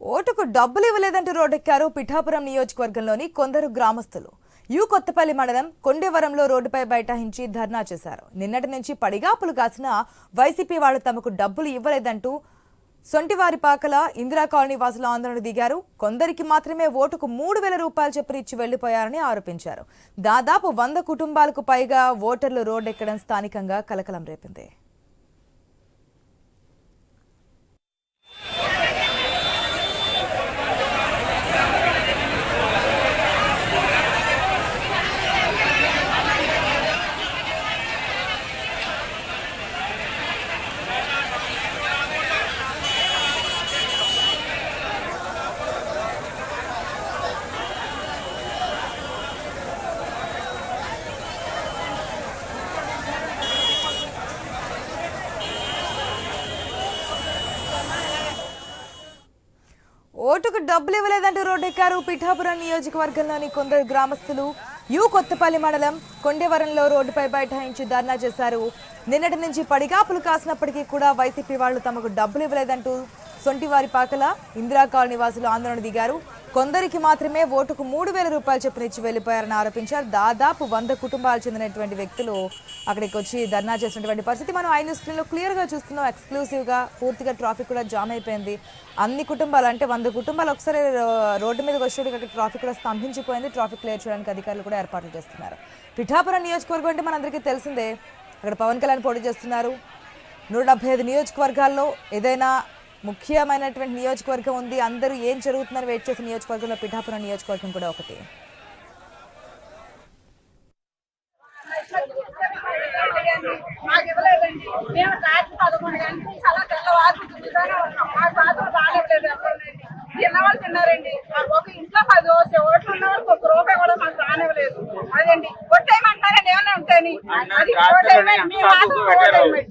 ఓటుకు డబ్బులు ఇవ్వలేదంటూ రోడ్డెక్కారు పిఠాపురం నియోజకవర్గంలోని కొందరు గ్రామస్తులు. యు కొత్తపల్లి మండలం కొండేవరంలో రోడ్డుపై బైఠాయించి ధర్నా చేశారు. నిన్నటి నుంచి పడిగాపులు కాసిన వైసీపీ వాళ్ళు తమకు డబ్బులు ఇవ్వలేదంటూ సొంటివారిపాకల ఇందిరా కాలనీ వాసులు ఆందోళన దిగారు. కొందరికి మాత్రమే ఓటుకు మూడు వేల రూపాయలు చొప్పున ఇచ్చి వెళ్ళిపోయారని ఆరోపించారు. దాదాపు వంద కుటుంబాలకు పైగా ఓటర్లు రోడ్డెక్కడం స్థానికంగా కలకలం రేపింది. ఓటుకు డబ్బులు ఇవ్వలేదంటూ రోడ్డెక్కారు పిఠాపురం నియోజకవర్గంలోని కొందరు గ్రామస్తులు. యు కొత్తపల్లి మండలం కొండేవరంలో రోడ్డుపై బైఠాయించి ధర్నా చేశారు. నిన్నటి నుంచి పడిగాపులు కాసినప్పటికీ కూడా వైసీపీ వాళ్ళు తమకు డబ్బులు ఇవ్వలేదంటూ సొంటివారి పాకల ఇందిరా కాలనీ వాసులు ఆందోళన దిగారు. కొందరికి మాత్రమే ఓటుకు మూడు వేల రూపాయలు చొప్పున ఇచ్చి వెళ్ళిపోయారని ఆరోపించారు. దాదాపు వంద కుటుంబాలు చెందినటువంటి వ్యక్తులు అక్కడికి వచ్చి ధర్నా చేసినటువంటి పరిస్థితి. మనం ఐదు స్క్రీన్లో క్లియర్గా చూస్తున్నాం. ఎక్స్క్లూసివ్గా పూర్తిగా ట్రాఫిక్ కూడా జామ్ అయిపోయింది. అన్ని కుటుంబాలు అంటే వంద కుటుంబాలు ఒకసారి రోడ్డు మీదకి వచ్చేటికి అక్కడ ట్రాఫిక్ కూడా స్తంభించిపోయింది. ట్రాఫిక్ క్లియర్ చేయడానికి అధికారులు కూడా ఏర్పాట్లు చేస్తున్నారు. పిఠాపురం నియోజకవర్గం అంటే మనందరికీ తెలిసిందే. అక్కడ పవన్ కళ్యాణ్ పోటీ చేస్తున్నారు. నూట డెబ్బై ఐదు నియోజకవర్గాల్లో ఏదైనా ముఖ్యమైనటువంటి నియోజకవర్గం ఉంది. అందరూ ఏం జరుగుతుందని వెయిట్ చేసే నియోజకవర్గంలో పిఠాపురం నియోజకవర్గం కూడా ఒకటి. మాకు ఇవ్వలేదండి మేము రాత్రి పదకొండు గంటల నుంచి అలా తెల్లవారు తిరుగుతూనే ఉన్నాం మాకు మాత్రం రానివ్వలేదు ఎవరండి తిన్నవాళ్ళు తిన్నారండి మాకు ఒక ఇంట్లో పది ఓట్లు ఉన్న వాళ్ళకి ఒక రూపాయి కూడా మాకు రానివ్వలేదు అదండి కొట్టేయమంటారండి ఏమైనా ఉంటాయని అది ఓటేయమని మీ మాత్రం ఓటేయమని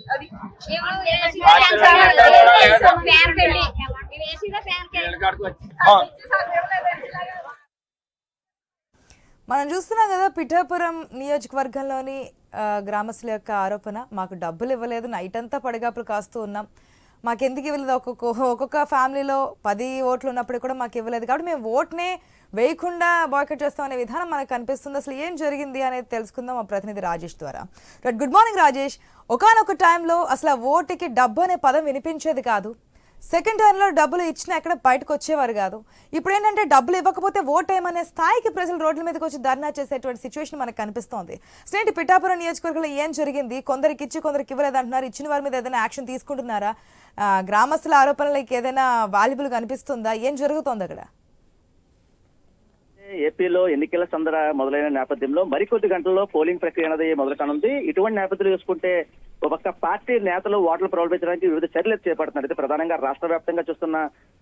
మనం చూస్తున్నాం కదా పిఠాపురం నియోజకవర్గంలోని గ్రామస్తుల యొక్క ఆరోపణ మాకు డబ్బులు ఇవ్వలేదు నైట్ అంతా పడిగాపులు కాస్తూ ఉన్నాం. మాకు ఎందుకు ఇవ్వలేదు? ఒక్కొక్క ఒక్కొక్క ఫ్యామిలీలో పది ఓట్లు ఉన్నప్పుడు కూడా మాకు ఇవ్వలేదు. కాబట్టి మేము ఓట్నే వేయకుండా బాయ్కట్ చేస్తాం అనే విధానం మనకు కనిపిస్తుంది. అసలు ఏం జరిగింది అనేది తెలుసుకుందాం మా ప్రతినిధి రాజేష్ ద్వారా. Right good morning Rajesh. ఒకానొక టైంలో అసలు ఆ ఓటుకి డబ్బు అనే పదం వినిపించేది కాదు. సెకండ్ టర్న్లో డబ్బులు ఇచ్చినా ఎక్కడ బయటకు వచ్చేవారు కాదు. ఇప్పుడు ఏంటంటే డబ్బులు ఇవ్వకపోతే ఓట్ అనే స్థాయికి ప్రజలు రోడ్ల మీదకి వచ్చి ధర్నా చేసేటువంటి సిచ్యువేషన్ మనకు కనిపిస్తోంది. స్నేహితు పిఠాపురం నియోజకవర్గంలో ఏం జరిగింది? కొందరికి ఇచ్చి కొందరికి ఇవ్వలేదు అంటున్నారు ఇచ్చిన వారి మీద ఏదైనా యాక్షన్ తీసుకుంటున్నారా? గ్రామస్తుల ఆరోపణలకి ఏదైనా వాల్యుబుల్ కనిపిస్తుందా? ఏం జరుగుతోంది అక్కడ? ఏపీలో ఎన్నికల సందర మొదలైన నేపథ్యంలో మరికొద్ది గంటల్లో పోలింగ్ ప్రక్రియ అనేది మొదలు కానుంది ఇటువంటి నేపథ్యం చూసుకుంటే ఒక పక్క పార్టీ నేతలు ఓట్లను ప్రలోభించడానికి వివిధ చర్యలు చేపడుతున్నారు. అయితే ప్రధానంగా రాష్ట్ర వ్యాప్తంగా చూస్తున్న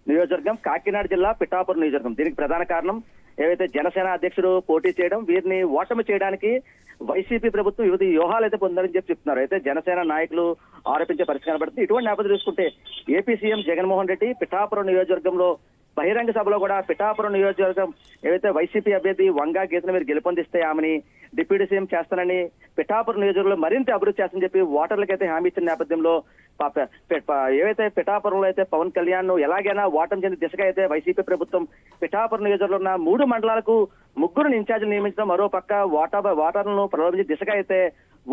నియోజకవర్గం కాకినాడ జిల్లా పిఠాపురం నియోజకవర్గం. దీనికి ప్రధాన కారణం ఏవైతే జనసేన అధ్యక్షుడు పోటీ చేయడం వీరిని ఓటమి చేయడానికి వైసీపీ ప్రభుత్వం వివిధ వ్యూహాలు అయితే పొందారని చెప్పి చెప్తున్నారు. అయితే జనసేన నాయకులు ఆరోపించే పరిస్థితి కనబడుతుంది. ఇటువంటి నేపథ్యం చూసుకుంటే ఏపీ సీఎం జగన్మోహన్ రెడ్డి పిఠాపురం నియోజకవర్గంలో బహిరంగ సభలో కూడా పిఠాపురం నియోజకవర్గం ఏవైతే వైసీపీ అభ్యర్థి వంగా గీతను మీరు గెలుపొందిస్తే ఆమెని డిప్యూటీ సీఎం చేస్తానని పిఠాపురం నియోజకవర్గంలో మరింత అభివృద్ధి చేస్తానని చెప్పి ఓటర్లకైతే హామీ ఇచ్చిన నేపథ్యంలో ఏవైతే పిఠాపురంలో అయితే పవన్ కళ్యాణ్ ఎలాగైనా ఓటం చెంది దిశగా అయితే వైసీపీ ప్రభుత్వం పిఠాపురం నియోజకవర్గంలో ఉన్న మూడు మండలాలకు ముగ్గురు ఇన్ఛార్జీలు నియమించడం మరో పక్క ఓటర్ ఓటర్లను ప్రలోభించే దిశగా అయితే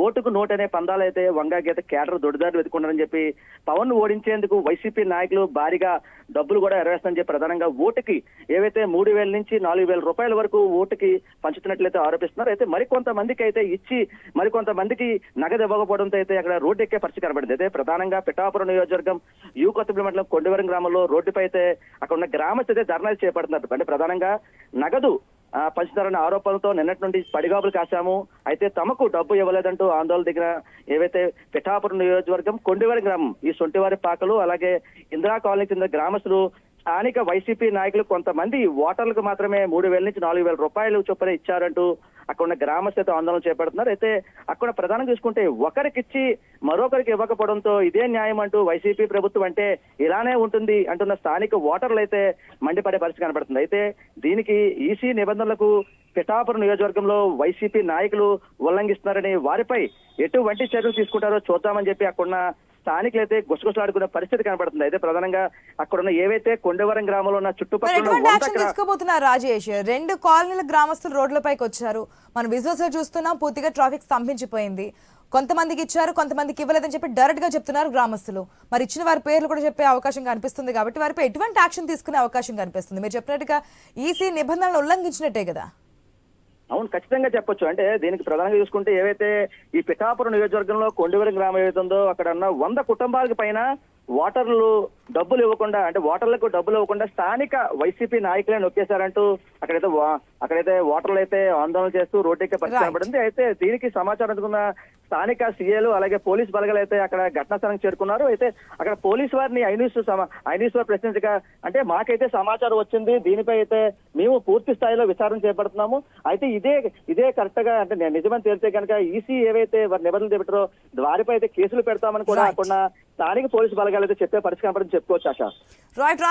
ఓటుకు నోటు అనే పందాలు అయితే వంగా గీత కేటర్ దొడిదారులు వెతుకున్నారని చెప్పి పవన్ను ఓడించేందుకు వైసీపీ నాయకులు భారీగా డబ్బులు కూడా ఎరవేస్తారని చెప్పి ప్రధానంగా ఓటుకి ఏవైతే మూడు వేల నుంచి నాలుగు వేల రూపాయల వరకు ఓటుకి పంచుతున్నట్లయితే ఆరోపిస్తున్నారు అయితే మరికొంతమందికి అయితే ఇచ్చి మరికొంతమందికి నగదు ఇవ్వకపోవడంతో అయితే అక్కడ రోడ్డు ఎక్కే పరిస్థితి కనబడింది. అయితే ప్రధానంగా పిఠాపురం నియోజకవర్గం యూ కొత్తపల్లి మండలం కొండవరం గ్రామంలో రోడ్డుపై అయితే అక్కడ ఉన్న గ్రామస్తులు అయితే ధర్నాలు చేపడుతున్నారు. అంటే ప్రధానంగా నగదు పంచుతారన్న ఆరోపణలతో నిన్నటి నుండి పడిగాపులు కాశాము. అయితే తమకు డబ్బు ఇవ్వలేదంటూ ఆందోళన దగ్గర ఏవైతే పిఠాపురం నియోజకవర్గం కొండివారి గ్రామం ఈ సొంటివారి పాకలు అలాగే ఇందిరా కాలనీ కింద గ్రామస్తులు స్థానిక వైసీపీ నాయకులు కొంతమంది ఓటర్లకు మాత్రమే మూడు వేల నుంచి నాలుగు వేల రూపాయలు చొప్పున ఇచ్చారంటూ అక్కడ ఉన్న గ్రామస్తులతో ఆందోళన చేపడుతున్నారు. అయితే అక్కడ ప్రధానం చూసుకుంటే ఒకరికిచ్చి మరొకరికి ఇవ్వకపోవడంతో ఇదే న్యాయం అంటూ వైసీపీ ప్రభుత్వం అంటే ఇలానే ఉంటుంది అంటున్న స్థానిక ఓటర్లు అయితే మండిపడే పరిస్థితి కనబడుతుంది అయితే దీనికి ఈసీ నిబంధనలకు పిఠాపురం నియోజకవర్గంలో వైసీపీ నాయకులు ఉల్లంఘిస్తున్నారని వారిపై ఎటువంటి చర్యలు తీసుకుంటారో చూద్దామని చెప్పి అక్కడున్న స్థానికులు అయితే గుసగుసలాడుకునే పరిస్థితి కనబడుతుంది అయితే ప్రధానంగా అక్కడ ఉన్న ఏవైతే కొండవరం గ్రామంలో ఉన్న చుట్టుపక్కల రాజేష్? రెండు కాలనీల గ్రామస్తులు రోడ్లపైకి వచ్చారు. మనం విజువల్స్లో చూస్తున్నాం పూర్తిగా ట్రాఫిక్ స్తంభించిపోయింది. కొంతమందికి ఇచ్చారు కొంతమందికి ఇవ్వలేదని చెప్పి డైరెక్ట్గా చెప్తున్నారు గ్రామస్తులు. మరి ఇచ్చిన వారి పేర్లు కూడా చెప్పే అవకాశం కనిపిస్తుంది కాబట్టి వారిపై ఎటువంటి యాక్షన్ తీసుకునే అవకాశం కనిపిస్తుంది? మీరు చెప్పినట్టుగా ఈసీ నిబంధనలు ఉల్లంఘించినట్టే కదా. అవును ఖచ్చితంగా చెప్పొచ్చు. అంటే దీనికి ప్రధానంగా చూసుకుంటే ఏవైతే ఈ పిఠాపురం నియోజకవర్గంలో కొండవరం గ్రామం ఏదైతే ఉందో అక్కడ ఉన్న వంద కుటుంబాలకు పైన వాటర్లు డబ్బులు ఇవ్వకుండా అంటే ఓటర్లకు డబ్బులు ఇవ్వకుండా స్థానిక వైసీపీ నాయకులే నొక్కేశారంటూ అక్కడైతే అక్కడైతే ఓటర్లు అయితే ఆందోళన చేస్తూ రోడ్డెక్కే పరిస్థితి. కనబడింది. అయితే దీనికి సమాచారం అందుకున్న స్థానిక సీఏలు అలాగే పోలీస్ బలగాలు అయితే అక్కడ ఘటనా స్థలానికి చేరుకున్నారు. అయితే అక్కడ పోలీస్ వారిని ఐన్యూస్ ఐన్యూస్ వారు ప్రశ్నించగా అంటే మాకైతే సమాచారం వచ్చింది. దీనిపై అయితే మేము పూర్తి స్థాయిలో విచారణ చేపడుతున్నాము. అయితే ఇదే ఇదే కరెక్ట్గా అంటే నేను నిజమని తేలితే కనుక ఈసీ ఏవైతే వారి నిబంధనలు చేపట్టారో వారిపై అయితే కేసులు పెడతామని కూడా ఉన్న స్థానిక పోలీసు బలగాలు అయితే చెప్పే పరిస్థితి చెప్పుకోవచ్చు ఆశ. రైట్ రాజ్